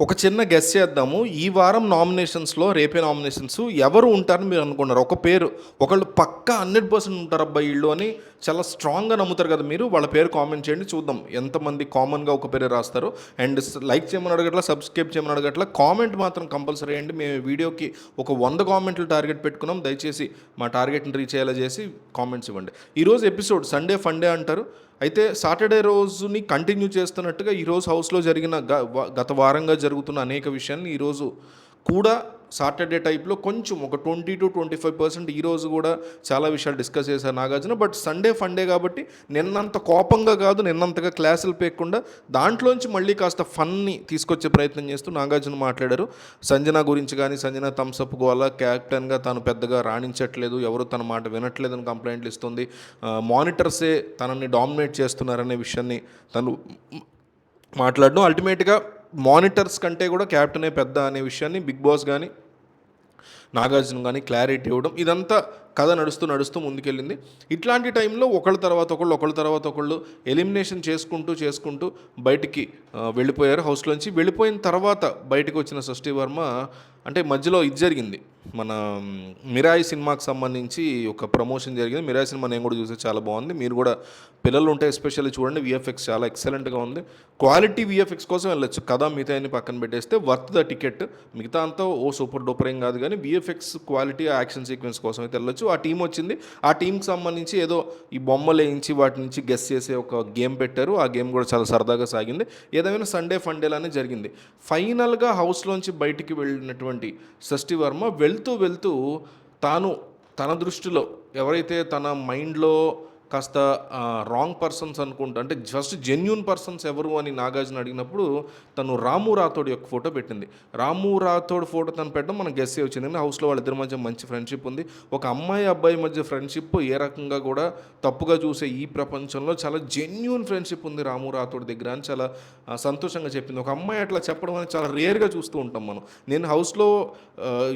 ఒక చిన్న గెస్ చేద్దాము. ఈ వారం నామినేషన్స్లో రేపే నామినేషన్స్ ఎవరు ఉంటారని మీరు అనుకున్నారు? ఒక పేరు ఒకళ్ళు పక్క హండ్రెడ్ పర్సెంట్ ఉంటారు అబ్బాయి ఇళ్ళు అని చాలా స్ట్రాంగ్గా నమ్ముతారు కదా మీరు. వాళ్ళ పేరు కామెంట్ చేయండి చూద్దాం ఎంతమంది కామన్గా ఒక పేరు రాస్తారు. అండ్ లైక్ చేయమని అడగట్లా సబ్స్క్రైబ్ చేయమని అడగట్లా కామెంట్ మాత్రం కంపల్సరీ అండి. మేము వీడియోకి ఒక వంద కామెంట్లు టార్గెట్ పెట్టుకున్నాం. దయచేసి మా టార్గెట్ని రీచ్ అయ్యేలా చేసి కామెంట్స్ ఇవ్వండి. ఈరోజు ఎపిసోడ్ సండే ఫండే అంటారు. అయితే సాటర్డే రోజుని కంటిన్యూ చేస్తున్నట్టుగా ఈరోజు హౌస్లో జరిగిన గ గత వారంగా జరుగుతున్న అనేక విషయాన్ని ఈరోజు కూడా సాటర్డే టైప్లో కొంచెం ఒక twenty two twenty five percent ఈరోజు కూడా చాలా విషయాలు డిస్కస్ చేశారు నాగార్జున. బట్ సండే ఫండే కాబట్టి నిన్నంత కోపంగా కాదు నిన్నంతగా క్లాసులు పేయకుండా దాంట్లోంచి మళ్ళీ కాస్త ఫన్ని తీసుకొచ్చే ప్రయత్నం చేస్తూ నాగార్జున మాట్లాడారు. సంజన గురించి కానీ సంజన థమ్స్అప్ గోలా క్యాప్టెన్గా తాను పెద్దగా రాణించట్లేదు ఎవరు తన మాట వినట్లేదని కంప్లైంట్లు ఇస్తుంది. మానిటర్సే తనని డామినేట్ చేస్తున్నారనే విషయాన్ని తను మాట్లాడడం. అల్టిమేట్గా మానిటర్స్ కంటే కూడా క్యాప్టెనే పెద్ద అనే విషయాన్ని బిగ్ బాస్ కానీ నాగార్జున కానీ క్లారిటీ ఇవ్వడం ఇదంతా కథ నడుస్తూ నడుస్తూ ముందుకెళ్ళింది. ఇట్లాంటి టైంలో ఒకళ్ళ తర్వాత ఒకళ్ళు ఒకళ్ళ తర్వాత ఒకళ్ళు ఎలిమినేషన్ చేసుకుంటూ చేసుకుంటూ బయటికి వెళ్ళిపోయారు హౌస్లోంచి. వెళ్ళిపోయిన తర్వాత బయటకు వచ్చిన షష్ఠి వర్మ అంటే మధ్యలో ఇది జరిగింది. మన మిరాయి సినిమాకి సంబంధించి ఒక ప్రమోషన్ జరిగింది. మిరాయి సినిమా నేను కూడా చూస్తే చాలా బాగుంది. మీరు కూడా పిల్లలు ఉంటే ఎస్పెషల్లీ చూడండి. విఎఫ్ఎక్స్ చాలా ఎక్సలెంట్గా ఉంది. క్వాలిటీ విఎఫ్ఎక్స్ కోసం వెళ్ళొచ్చు. కథ మిగతా అన్ని పక్కన పెట్టేస్తే వర్త్ ద టికెట్. మిగతా అంతా ఓ సూపర్ డూపర్ ఏం కాదు కానీ విఎఫ్ఎక్స్ క్వాలిటీ యాక్షన్ సీక్వెన్స్ కోసం అయితే వెళ్ళొచ్చు. ఆ టీం వచ్చింది. ఆ టీంకి సంబంధించి ఏదో ఈ బొమ్మలు వేయించి వాటి నుంచి గెస్ చేసే ఒక గేమ్ పెట్టారు. ఆ గేమ్ కూడా చాలా సరదాగా సాగింది. ఏదైనా సండే ఫండేలానే జరిగింది. ఫైనల్గా హౌస్లోంచి బయటికి వెళ్ళినటువంటి షష్ఠి వర్మ వెళ్తూ వెళ్తూ తాను తన దృష్టిలో ఎవరైతే తన మైండ్లో కాస్త రాంగ్ పర్సన్స్ అనుకుంటా అంటే జస్ట్ జెన్యున్ పర్సన్స్ ఎవరు అని నాగార్జున అడిగినప్పుడు తను రాము రాథోడ్ యొక్క ఫోటో పెట్టింది. రాము రాథోడ్ ఫోటో తను పెట్టడం మనకు గెస్ వచ్చింది ఎందుకంటే హౌస్లో వాళ్ళిద్దరి మధ్య మంచి ఫ్రెండ్షిప్ ఉంది. ఒక అమ్మాయి అబ్బాయి మధ్య ఫ్రెండ్షిప్ ఏ రకంగా కూడా తప్పుగా చూసే ఈ ప్రపంచంలో చాలా జెన్యున్ ఫ్రెండ్షిప్ ఉంది రాము రాథోడ్ దగ్గర అని చాలా సంతోషంగా చెప్పింది. ఒక అమ్మాయి అట్లా చెప్పడం అనేది చాలా రేర్గా చూస్తూ ఉంటాం మనం. నేను హౌస్లో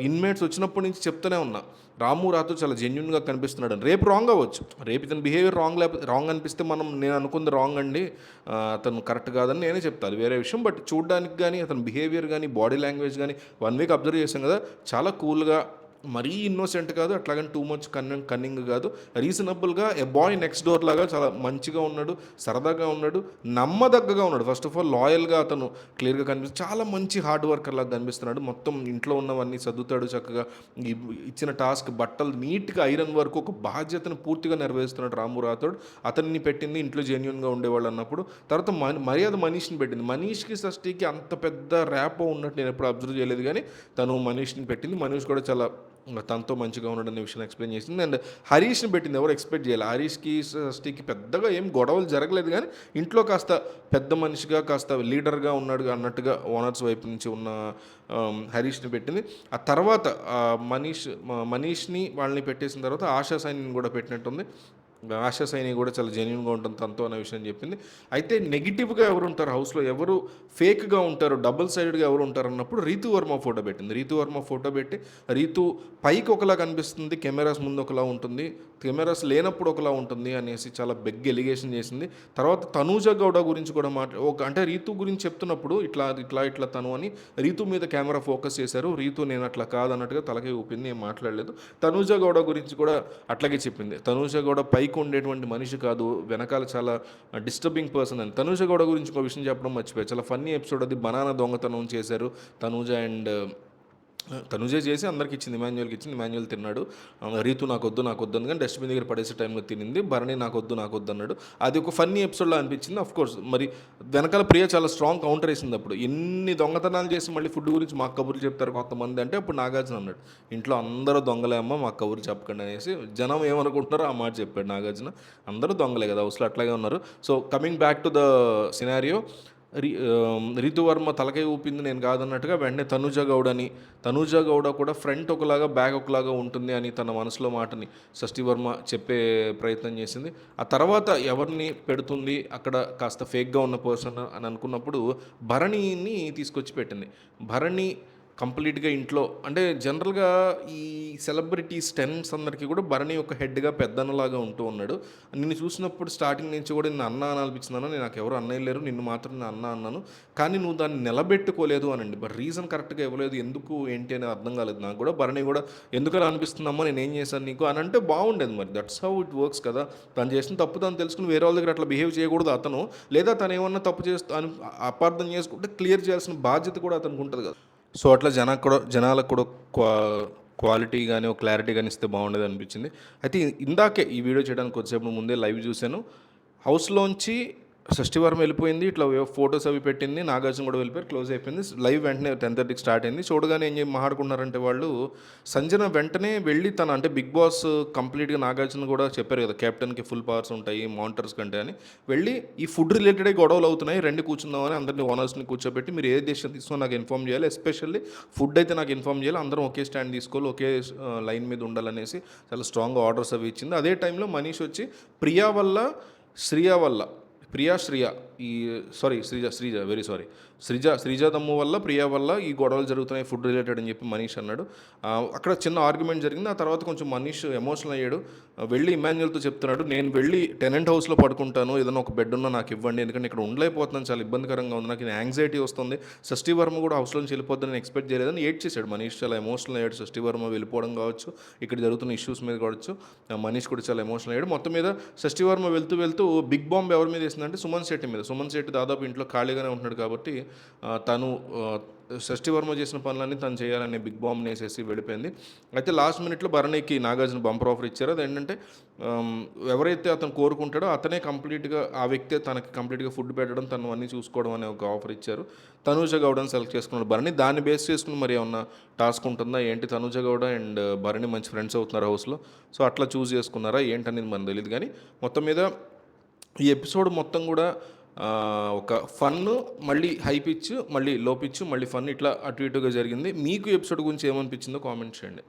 ఇన్మేట్స్ వచ్చినప్పటి నుంచి చెప్తూనే ఉన్నా. రాము రాతో చాలా జెన్యున్గా కనిపిస్తున్నాడు రేపు రాంగ్ అవ్వచ్చు. రేపు ఇతని బిహేవియర్ రాంగ్ లేకపోతే రాంగ్ అనిపిస్తే మనం నేను అనుకుంది రాంగ్ అండి. అతను కరెక్ట్ కాదని నేనే చెప్తాను వేరే విషయం. బట్ చూడడానికి కానీ అతని బిహేవియర్ కానీ బాడీ లాంగ్వేజ్ కానీ వన్ వీక్ అబ్జర్వ్ చేసాం కదా చాలా కూల్గా మరీ ఇన్నోసెంట్ కాదు అట్లాగని టూ మచ్ కన్నింగ్ కన్నింగ్ కాదు. రీజనబుల్గా ఎ బాయ్ నెక్స్ట్ డోర్ లాగా చాలా మంచిగా ఉన్నాడు సరదాగా ఉన్నాడు నమ్మదగ్గగా ఉన్నాడు. ఫస్ట్ ఆఫ్ ఆల్ లాయల్గా అతను క్లియర్గా కనిపిస్తుంది చాలా మంచి హార్డ్ వర్కర్ లాగా కనిపిస్తున్నాడు. మొత్తం ఇంట్లో ఉన్నవన్నీ చదువుతాడు చక్కగా. ఇచ్చిన టాస్క్ బట్టలు నీట్గా ఐరన్ వర్క్ ఒక బాధ్యతను పూర్తిగా నెరవేరుస్తున్నాడు రాము రాథోడ్. అతన్ని పెట్టింది ఇంట్లో జెన్యున్గా ఉండేవాళ్ళు అన్నప్పుడు. తర్వాత మ మర్యాద మనీష్ని పెట్టింది. మనీష్కి షష్ఠికి అంత పెద్ద ర్యాప్ ఉన్నట్టు నేను ఎప్పుడు అబ్జర్వ్ చేయలేదు కానీ తను మనీష్ని పెట్టింది. మనీష్ కూడా చాలా తనతో మంచిగా ఉన్నాడనే విషయం ఎక్స్ప్లెయిన్ చేసింది. అండ్ హరీష్ని పెట్టింది ఎవరు ఎక్స్పెక్ట్ చేయాలి? హరీష్కి సృష్టికి పెద్దగా ఏం గొడవలు జరగలేదు కానీ ఇంట్లో కాస్త పెద్ద మనిషిగా కాస్త లీడర్గా ఉన్నాడు అన్నట్టుగా ఓనర్స్ వైపు నుంచి ఉన్న హరీష్ని పెట్టింది. ఆ తర్వాత మనీష్ మనీష్ని వాళ్ళని పెట్టేసిన తర్వాత ఆశా సైనిని కూడా పెట్టినట్టుంది. ఆశా సైని కూడా చాలా జెన్యున్గా ఉంటుంది తనతో అనే విషయం చెప్పింది. అయితే నెగిటివ్గా ఎవరు ఉంటారు హౌస్లో ఎవరు ఫేక్గా ఉంటారు డబుల్ సైడెడ్గా ఎవరు ఉంటారు అన్నప్పుడు రీతు వర్మ ఫోటో పెట్టింది. రీతు వర్మ ఫోటో పెట్టి రీతు పైకి ఒకలా కనిపిస్తుంది కెమెరాస్ ముందు ఒకలా ఉంటుంది కెమెరాస్ లేనప్పుడు ఒకలా ఉంటుంది అనేసి చాలా బెగ్ ఎలిగేషన్ చేసింది. తర్వాత తనూజ గౌడ గురించి కూడా మాట ఒక అంటే రీతు గురించి చెప్తున్నప్పుడు ఇట్లా ఇట్లా ఇట్లా తను అని రీతు మీద కెమెరా ఫోకస్ చేశారు. రీతు నేను అట్లా కాదన్నట్టుగా తలకే ఊపింది ఏం మాట్లాడలేదు. తనూజ గౌడ గురించి కూడా అట్లాగే చెప్పింది. తనూజ గౌడ పైకి ఉండేటువంటి మనిషి కాదు వెనకాల చాలా డిస్టర్బింగ్ పర్సన్ అని. తనూజ గౌడ గురించి ఒక విషయం చెప్పడం మర్చిపోయి. చాలా ఫన్నీ ఎపిసోడ్ అది. బనానా దొంగతనం చేశారు తనూజ అండ్ తనుజే చేసి అందరికి ఇచ్చింది ఇమాన్యువల్కి ఇచ్చింది. ఇమాన్యువల్ తిన్నాడు. రీతు నాకు వద్దు నాకు వద్దు అందుకని డస్ట్బిన్ దగ్గర పడేసే టైంలో తినింది. భరణి నాకు వద్దు నాకు వద్దు అన్నాడు. అది ఒక ఫన్నీ ఎపిసోడ్లో అనిపించింది. అఫ్ కోర్స్ మరి వెనకాల ప్రియ చాలా స్ట్రాంగ్ కౌంటర్ వేసింది అప్పుడు. ఎన్ని దొంగతనాలు చేసి మళ్ళీ ఫుడ్ గురించి మాకు కబుర్లు చెప్తారు కొంతమంది అంటే అప్పుడు నాగార్జున అన్నాడు. ఇంట్లో అందరూ దొంగలే అమ్మ మాకు కబుర్లు చెప్పకండి అనేసి జనం ఏమనుకుంటున్నారో ఆ మాట చెప్పాడు నాగార్జున. అందరూ దొంగలే కదా హౌస్లో అట్లాగే ఉన్నారు. So coming back to the scenario రి రితువర్మ తలకై ఊపింది నేను కాదన్నట్టుగా వెంటనే తనుజ గౌడ్ అని తనుజ గౌడ కూడా ఫ్రంట్ ఒకలాగా బ్యాక్ ఒకలాగా ఉంటుంది అని తన మనసులో మాటని షష్ఠివర్మ చెప్పే ప్రయత్నం చేసింది. ఆ తర్వాత ఎవరిని పెడుతుంది? అక్కడ కాస్త ఫేక్గా ఉన్న పర్సన్ అని అనుకున్నప్పుడు భరణిని తీసుకొచ్చి పెట్టింది. భరణి కంప్లీట్గా ఇంట్లో అంటే జనరల్గా ఈ సెలబ్రిటీస్ టెన్స్ అందరికీ కూడా భరణి ఒక హెడ్గా పెద్దన్నలాగా ఉంటూ ఉన్నాడు. నిన్ను చూసినప్పుడు స్టార్టింగ్ నుంచి కూడా నిన్ను అన్న అనాలనిపించిందన్న నేను నాకు ఎవరు అన్నయ్య లేరు నిన్ను మాత్రం నేను అన్న అన్నాను. కానీ నువ్వు దాన్ని నిలబెట్టుకోలేదు అనండి. బట్ రీజన్ కరెక్ట్గా ఇవ్వలేదు. ఎందుకు ఏంటి అని అర్థం కాలేదు నాకు కూడా. భరణి కూడా ఎందుకలా అనిపిస్తుందమ్మా నేను ఏం చేశాను నీకు? అని అంటే బాగుండేది మరి. దట్స్ హౌ ఇట్ వర్క్స్ కదా. తను చేసిన తప్పు తను తెలుసుకుని వేరే వాళ్ళ దగ్గర అట్లా బిహేవ్ చేయకూడదు అతను. లేదా తను ఏమన్నా తప్పు చేస్తూ అని అపార్థం చేసుకుంటే క్లియర్ చేయాల్సిన బాధ్యత కూడా అతనికి ఉంటుంది కదా. సో అట్లా జనాలకు కూడా జనాలకు కూడా క్వా క్వాలిటీ కానీ ఒక క్లారిటీ కానీ ఇస్తే బాగుండేది అనిపించింది. అయితే ఇందాకే ఈ వీడియో చేయడానికి వచ్చేప్పుడు ముందే లైవ్ చూశాను. హౌస్లోంచి షష్ఠివారం వెళ్ళిపోయింది. ఇట్లా ఫొటోస్ అవి పెట్టింది. నాగార్జున కూడా వెళ్ళిపోయారు. క్లోజ్ అయిపోయింది. లైవ్ వెంటనే టెన్ థర్టీకి స్టార్ట్ అయింది. చూడగానే ఏం చేయ- మాట్లాడుకున్నారంటే వాళ్ళు సంజన వెంటనే వెళ్ళి తన అంటే బిగ్ బాస్ కంప్లీట్గా నాగార్జున కూడా చెప్పారు కదా కెప్టెన్కి ఫుల్ పవర్స్ ఉంటాయి మానిటర్స్ కంటే అని. వెళ్ళి ఈ ఫుడ్ రిలేటెడ్ గొడవలు అవుతున్నాయి. రెండు కూర్చుందామని అందరినీ ఓనర్స్ని కూర్చోబెట్టి మీరు ఏ దేశం తీసుకుని నాకు ఇన్ఫామ్ చేయాలి. ఎస్పెషల్లీ ఫుడ్ అయితే నాకు ఇన్ఫామ్ చేయాలి. అందరం ఒకే స్టాండ్ తీసుకోవాలి ఒకే లైన్ మీద ఉండాలనేసి చాలా స్ట్రాంగ్ ఆర్డర్స్ అవి ఇచ్చింది. అదే టైంలో మనీష్ వచ్చి ప్రియా వల్ల శ్రియా వల్ల ప్రియా శ్రియ ఈ sorry Sreeja Sreeja very sorry Sreeja Sreeja తమ్ము వల్ల ప్రియా వల్ల ఈ గొడవలు జరుగుతున్నాయి ఫుడ్ రిలేటెడ్ అని చెప్పి మనీష్ అన్నాడు. అక్కడ చిన్న ఆర్గ్యుమెంట్ జరిగింది. ఆ తర్వాత కొంచెం మనీష్ ఎమోషనల్ అయ్యాడు. వెళ్ళి ఇమాన్యుల్తో చెప్తున్నాడు నేను వెళ్ళి టెనెంట్ హౌస్లో పడుకుంటాను ఏదైనా ఒక బెడ్ ఉన్నా నాకు ఇవ్వండి ఎందుకంటే ఇక్కడ ఉండలేకపోతున్నాను చాలా ఇబ్బందికరంగా ఉంది నాకు యాంగ్జైటీ వస్తుంది. షష్ఠీ వర్మ కూడా హౌస్లో నుంచి వెళ్ళిపోద్దని ఎక్స్పెక్ట్ చేయలేదని ఏడ్ చేశాడు మనీష్. చాలా ఎమోషనల్ అయ్యాడు. షష్ఠీ వర్మ వెళ్ళిపోవడం కావచ్చు ఇక్కడ జరుగుతున్న ఇష్యూస్ మీద కావచ్చు మనీష్ కూడా చాలా ఎమోషనల్ అయ్యాడు. మొత్తం మీద షష్ఠీ వర్మ వెళ్తూ వెళ్తూ బిగ్ బాంబ్ ఎవరి మీద వేసిందంటే సుమన్ శెట్టి మీద. సుమన్ శెట్టి దాదాపు ఇంట్లో ఖాళీగానే ఉంటున్నాడు కాబట్టి తను షష్ఠి వర్మ చేసిన పనులన్నీ తను చేయాలని బిగ్ బాంబ్ వేసేసి వెళ్ళిపోయింది. అయితే లాస్ట్ మినిట్లో భరణికి నాగార్జున బంపర్ ఆఫర్ ఇచ్చారు. అది ఏంటంటే ఎవరైతే అతను కోరుకుంటాడో అతనే కంప్లీట్గా ఆ వ్యక్తే తనకి కంప్లీట్గా ఫుడ్ పెట్టడం తను అన్నీ చూసుకోవడం అనే ఒక ఆఫర్ ఇచ్చారు. తనూజ గౌడని సెలెక్ట్ చేసుకున్నాడు భరణి. దాన్ని బేస్ చేసుకుని మరి ఏమన్నా టాస్క్ ఉంటుందా? ఏంటి తనూజ గౌడ అండ్ భరణి మంచి ఫ్రెండ్స్ అవుతున్నారు హౌస్లో. సో అట్లా చూస్ చేసుకున్నారా? ఏంటనేది మనకు తెలియదు కానీ మొత్తం మీద ఈ ఎపిసోడ్ మొత్తం కూడా ఒక ఫన్ మళ్ళీ హై పిచ్ మళ్ళీ లో పిచ్ మళ్ళీ ఫన్ ఇట్లా అటు ఇటుగా జరిగింది. మీకు ఎపిసోడ్ గురించి ఏమనిపించిందో కామెంట్ చేయండి.